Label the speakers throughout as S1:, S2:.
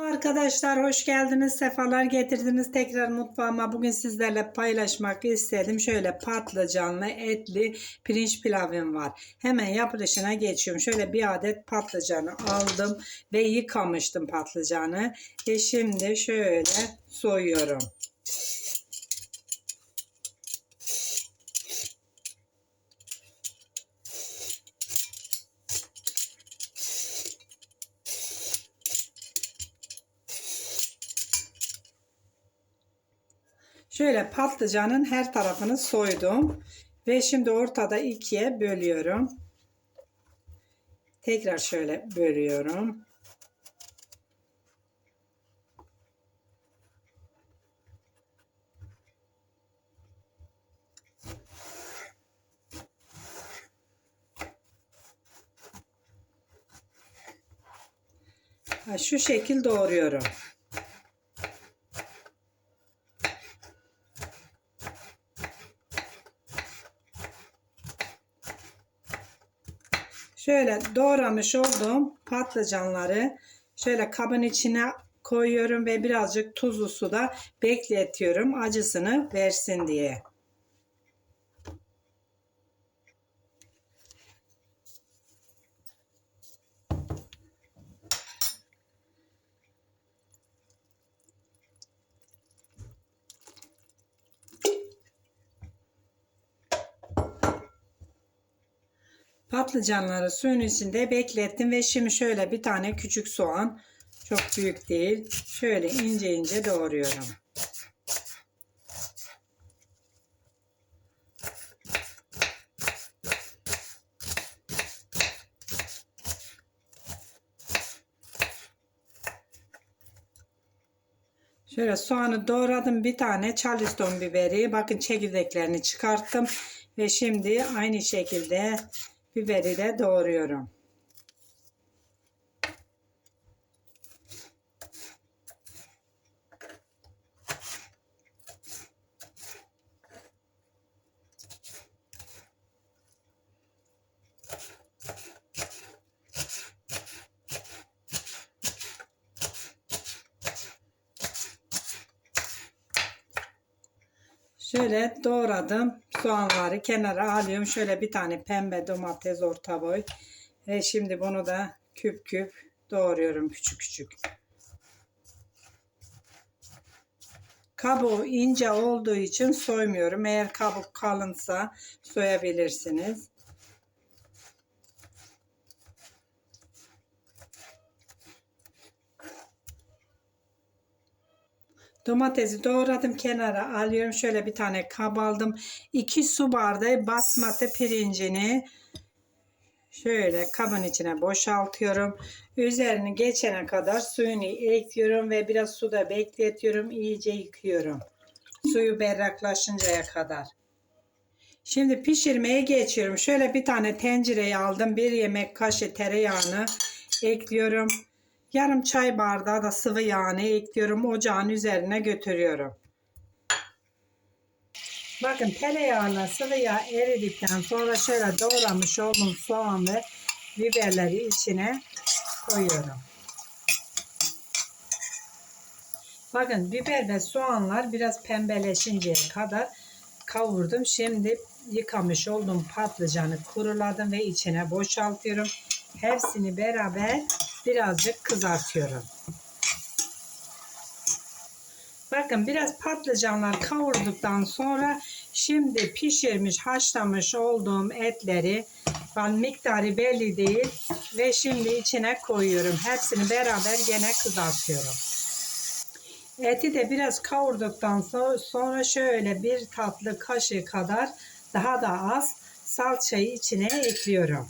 S1: Arkadaşlar hoş geldiniz, sefalar getirdiniz tekrar mutfağıma. Bugün sizlerle paylaşmak istedim. Şöyle patlıcanlı, etli pirinç pilavım var. Hemen yapılışına geçiyorum. Şöyle bir adet patlıcanı aldım ve yıkamıştım patlıcanı. Ve şimdi şöyle soyuyorum. Şöyle patlıcanın her tarafını soydum. Ve şimdi ortada ikiye bölüyorum. Tekrar şöyle bölüyorum. Şu şekil doğruyorum. Şöyle doğramış olduğum patlıcanları şöyle kabın içine koyuyorum ve birazcık tuzlu suda bekletiyorum acısını versin diye. Patlıcanları suyun içinde beklettim ve şimdi şöyle bir tane küçük soğan çok büyük değil şöyle ince ince doğruyorum. Şöyle soğanı doğradım bir tane charleston biberi bakın çekirdeklerini çıkarttım ve şimdi aynı şekilde biberi de doğruyorum. Şöyle doğradım soğanları kenara alıyorum. Şöyle bir tane pembe domates orta boy. Ve şimdi bunu da küp küp doğruyorum küçük küçük. Kabuğu ince olduğu için soymuyorum. Eğer kabuk kalınsa soyabilirsiniz. Domatesi doğradım kenara alıyorum. Şöyle bir tane kab aldım. 2 su bardağı basmati pirincini şöyle kabın içine boşaltıyorum. Üzerini geçene kadar suyunu ekliyorum ve biraz suda bekletiyorum. İyice yıkıyorum. Suyu berraklaşıncaya kadar. Şimdi pişirmeye geçiyorum. Şöyle bir tane tencereye aldım. Bir yemek kaşığı tereyağını ekliyorum. Yarım çay bardağı da sıvı yağını ekliyorum. Ocağın üzerine götürüyorum. Bakın tereyağına sıvı yağ eridikten sonra şöyle doğramış olduğum soğan ve biberleri içine koyuyorum. Bakın biber ve soğanlar biraz pembeleşinceye kadar kavurdum. Şimdi yıkamış olduğum patlıcanı kuruladım ve içine boşaltıyorum. Hepsini beraber birazcık kızartıyorum. Bakın biraz patlıcanlar kavurduktan sonra şimdi pişirmiş haşlamış olduğum etleri ben miktarı belli değil ve şimdi içine koyuyorum. Hepsini beraber gene kızartıyorum. Eti de biraz kavurduktan sonra şöyle bir tatlı kaşığı kadar daha da az salçayı içine ekliyorum.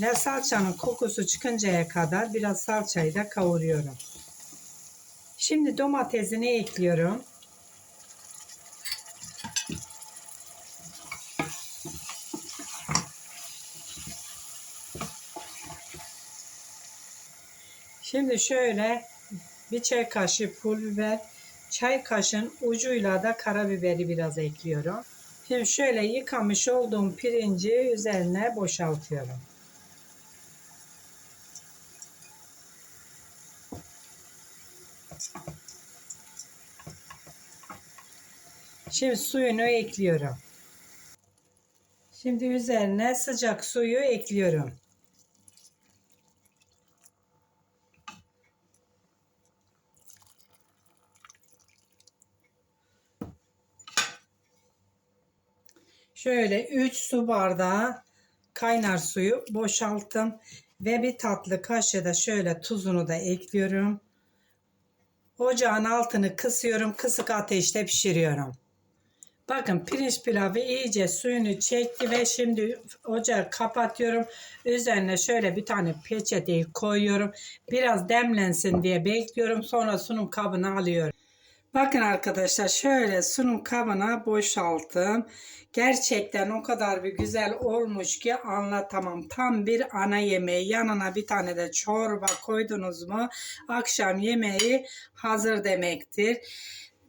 S1: Ve salçanın kokusu çıkıncaya kadar biraz salçayı da kavuruyorum. Şimdi domatesini ekliyorum. Şimdi şöyle bir çay kaşığı pul biber, çay kaşığın ucuyla da karabiberi biraz ekliyorum. Şimdi şöyle yıkamış olduğum pirinci üzerine boşaltıyorum. Şimdi suyunu ekliyorum. Şimdi üzerine sıcak suyu ekliyorum. Şöyle 3 su bardağı kaynar suyu boşalttım ve bir tatlı kaşığı da şöyle tuzunu da ekliyorum. Ocağın altını kısıyorum. Kısık ateşte pişiriyorum. Bakın pirinç pilavı iyice suyunu çekti ve şimdi ocağı kapatıyorum. Üzerine şöyle bir tane peçeteyi koyuyorum. Biraz demlensin diye bekliyorum. Sonra sunum kabına alıyorum. Bakın arkadaşlar şöyle sunum kabına boşalttım. Gerçekten o kadar bir güzel olmuş ki anlatamam. Tam bir ana yemeği. Yanına bir tane de çorba koydunuz mu akşam yemeği hazır demektir.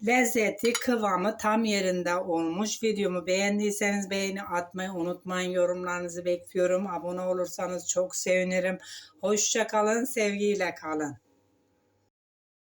S1: Lezzeti, kıvamı tam yerinde olmuş. Videomu beğendiyseniz beğeni atmayı unutmayın. Yorumlarınızı bekliyorum. Abone olursanız çok sevinirim. Hoşça kalın, sevgiyle kalın.